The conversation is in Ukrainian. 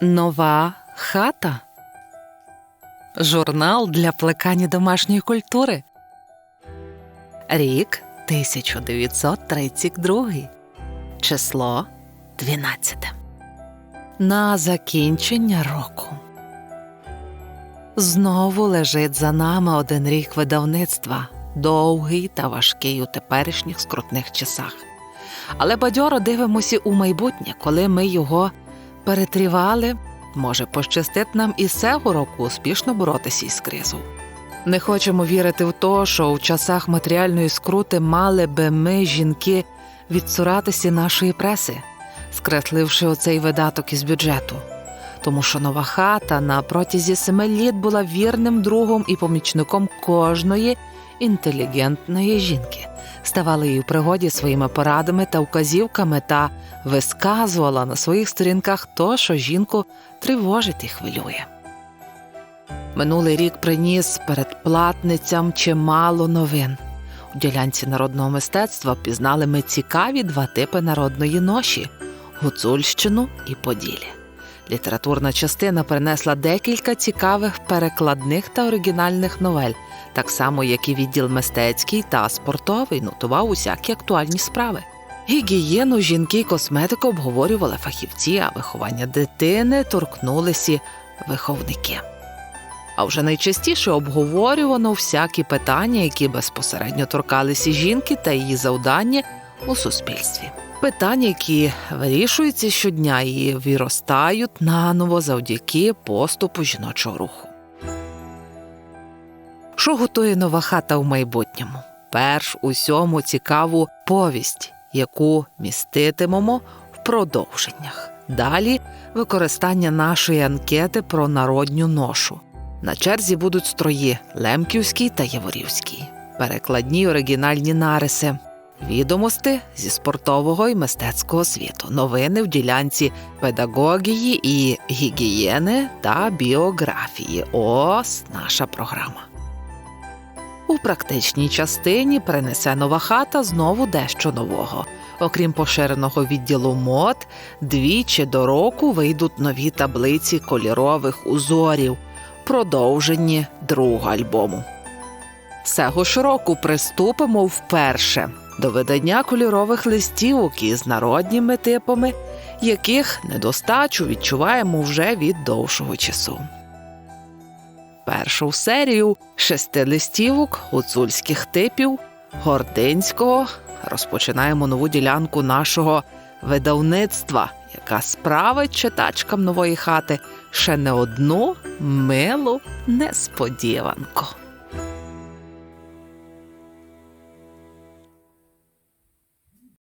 Нова хата. Журнал для плекання домашньої культури. Рік 1932. Число 12. На закінчення року. Знову лежить за нами один рік видавництва, довгий та важкий у теперішніх скрутних часах. Але бадьоро дивимося у майбутнє, коли ми його перетрівали, може пощастить нам і цього року успішно боротися із кризою. Не хочемо вірити в те, що в часах матеріальної скрути мали би ми, жінки, відцуратися нашої преси, скресливши оцей видаток із бюджету. Тому що нова хата на протязі семи літ була вірним другом і помічником кожної інтелігентної жінки, ставала їй у пригоді своїми порадами та вказівками та висказувала на своїх сторінках то, що жінку тривожить і хвилює. Минулий рік приніс перед платницям чимало новин. У ділянці народного мистецтва пізнали ми цікаві два типи народної ноші гуцульщину і поділі. Літературна частина принесла декілька цікавих перекладних та оригінальних новель, так само як і відділ мистецький та спортовий нотував усякі актуальні справи. Гігієну жінки й косметику обговорювали фахівці, а виховання дитини торкнулися виховники. А вже найчастіше обговорювано всякі питання, які безпосередньо торкалися жінки та її завдання у суспільстві. Питання, які вирішуються щодня і виростають наново завдяки поступу жіночого руху. Що готує нова хата в майбутньому? Перш усьому цікаву повість, яку міститимемо в продовженнях. Далі використання нашої анкети про народню ношу. На черзі будуть строї Лемківський та Яворівський, перекладні оригінальні нариси, відомості зі спортового і мистецького світу, новини в ділянці педагогії і гігієни та біографії. Ось наша програма. У практичній частині принесе нова хата знову дещо нового. Окрім поширеного відділу мод, двічі до року вийдуть нові таблиці кольорових узорів, продовжені другого альбому. Цього ж року приступимо вперше до видання кольорових листівок із народніми типами, яких недостачу відчуваємо вже від довшого часу. Першу серію шести листівок гуцульських типів Гординського розпочинаємо нову ділянку нашого видавництва, яка справить читачкам нової хати ще не одну милу несподіванку.